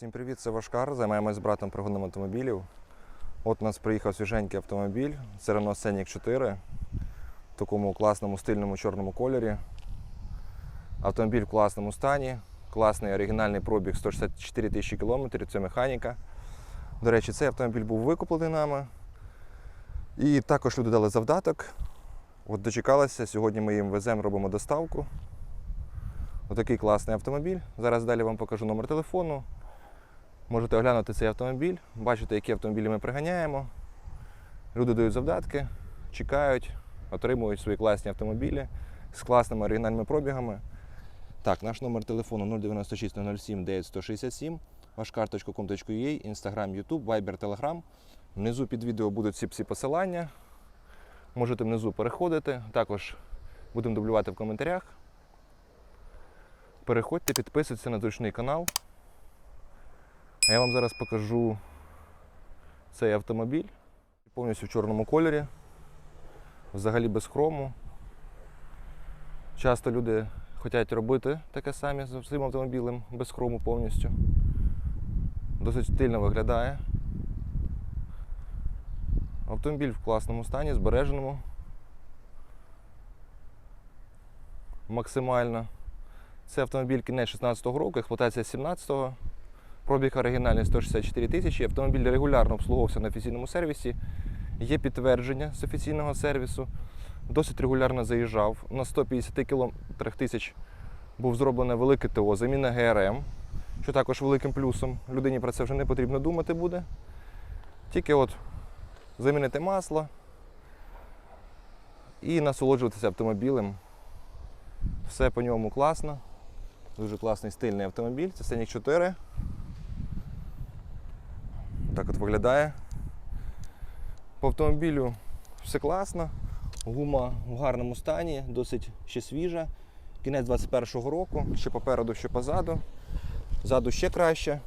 Всім привіт, це Вашкар. Займаємось з братом пригодом автомобілів. От у нас приїхав свіженький автомобіль. Це Renault Scenic 4 в такому класному стильному чорному кольорі. Автомобіль в класному стані, класний оригінальний пробіг 164 тисячі кілометрів, це механіка. До речі, цей автомобіль був викуплений нами. І також люди дали завдаток. От дочекалися, сьогодні ми їм веземо, робимо доставку. Отакий класний автомобіль. Зараз далі вам покажу номер телефону. Можете оглянути цей автомобіль, бачите, які автомобілі ми приганяємо. Люди дають завдатки, чекають, отримують свої класні автомобілі з класними оригінальними пробігами. Так, наш номер телефону 096 007 9167, вашкар.com.ua, Instagram, YouTube, Viber, Telegram. Внизу під відео будуть ці всі посилання. Можете внизу переходити. Також будемо дублювати в коментарях. Переходьте, підписуйтесь на зручний канал. Я вам зараз покажу цей автомобіль. Повністю в чорному кольорі, взагалі без хрому. Часто люди хочуть робити таке саме з цим автомобілем без хрому повністю. Досить стильно виглядає. Автомобіль в класному стані, збереженому. Максимально. Це автомобіль кінець 16-го року, експлуатація 17-го. Пробіг оригінальний 164 тисячі. Автомобіль регулярно обслуговувався на офіційному сервісі. Є підтвердження з офіційного сервісу. Досить регулярно заїжджав. На 150 кілометрах тисяч був зроблене велике ТО, заміна ГРМ, що також великим плюсом. Людині про це вже не потрібно думати буде. Тільки от замінити масло і насолоджуватися автомобілем. Все по ньому класно. Дуже класний стильний автомобіль. Це Scenic 4. Так от виглядає. По автомобілю все класно. Гума в гарному стані, досить ще свіжа. Кінець 21-го року, ще попереду, ще позаду. Ззаду ще краще.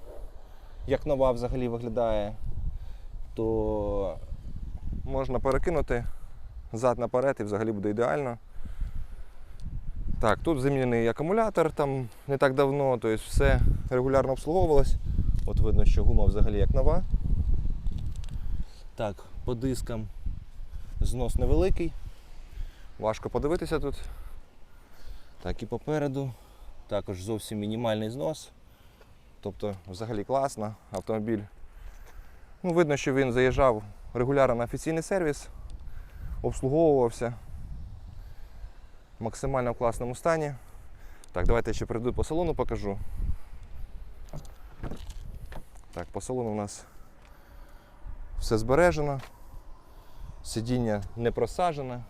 Як нова взагалі виглядає, то можна перекинути зад наперед і взагалі буде ідеально. Так, тут замінений акумулятор там не так давно, тобто все регулярно обслуговувалось. От видно, що гума взагалі як нова. Так, по дискам знос невеликий. Важко подивитися тут. Так, і попереду також зовсім мінімальний знос. Тобто взагалі класно. Автомобіль. Ну, видно, що він заїжджав регулярно на офіційний сервіс, обслуговувався максимально в класному стані. Так, давайте ще прийду по салону, покажу. Так, по салону у нас все збережено, сидіння не просажене,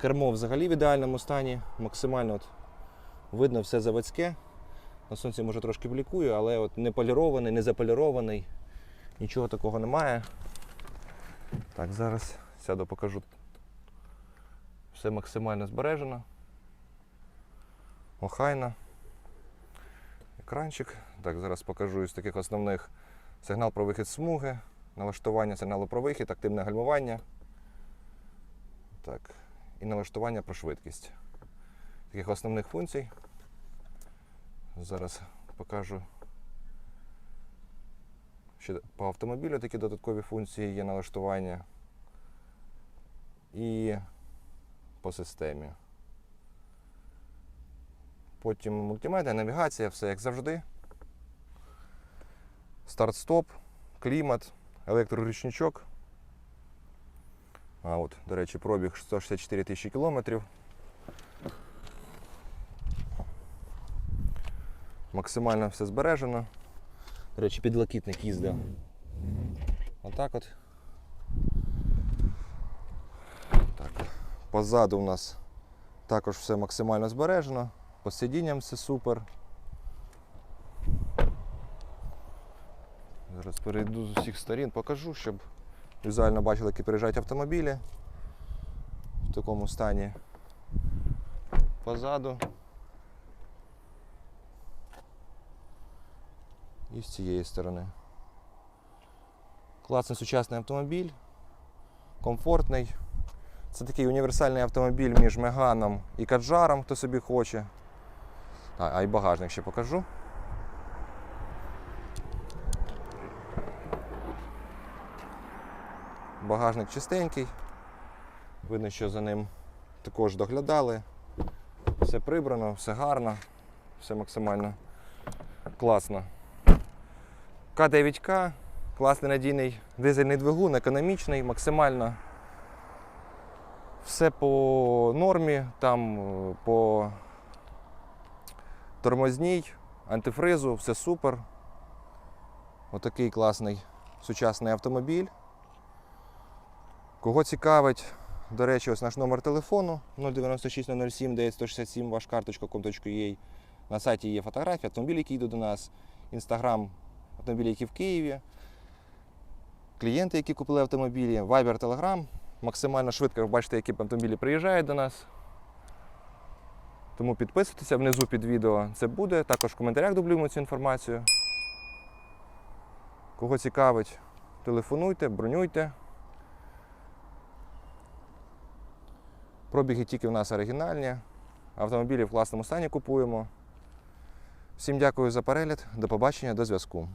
кермо взагалі в ідеальному стані, максимально от видно все заводське. На сонці може трошки блікує, але от не полірований, не заполірований, нічого такого немає. Так, зараз сяду, покажу. Все максимально збережено. Охайно. Екранчик. Так, зараз покажу із таких основних сигнал про вихід смуги, налаштування сигналу про вихід, активне гальмування. Так. І налаштування про швидкість. Таких основних функцій. Зараз покажу. Ще по автомобілю такі додаткові функції є налаштування. І по системі. Потім мультимедіа, навігація, все як завжди. Старт-стоп, клімат, електроручничок. А от, до речі, пробіг 164 тисячі кілометрів. Максимально все збережено. До речі, підлокітник їздив. Отак от. Так. Позаду у нас також все максимально збережено. По сидінням все супер. Зараз перейду з усіх сторін, покажу, щоб візуально бачили, які приїжджають автомобілі в такому стані. Позаду. І з цієї сторони. Класний сучасний автомобіль, комфортний. Це такий універсальний автомобіль між Меганом і Каджаром, хто собі хоче. А, а й багажник ще покажу. Багажник чистенький. Видно, що за ним також доглядали. Все прибрано, все гарно, все максимально класно. К9К, класний надійний дизельний двигун, економічний, максимально. Все по нормі, там е, по тормозній, антифризу, все супер. Отакий класний сучасний автомобіль. Кого цікавить, до речі, ось наш номер телефону 096 007 9167, ваш карточка.com.ua. На сайті є фотографії, автомобілі, які йдуть до нас, інстаграм автомобілі, які в Києві, клієнти, які купили автомобілі, Viber, Telegram. Максимально швидко ви бачите, які автомобілі приїжджають до нас. Тому підписуйтеся внизу під відео. Це буде. Також в коментарях дублюємо цю інформацію. Кого цікавить, телефонуйте, бронюйте. Пробіги тільки в нас оригінальні. Автомобілі в класному стані купуємо. Всім дякую за перегляд. До побачення, до зв'язку.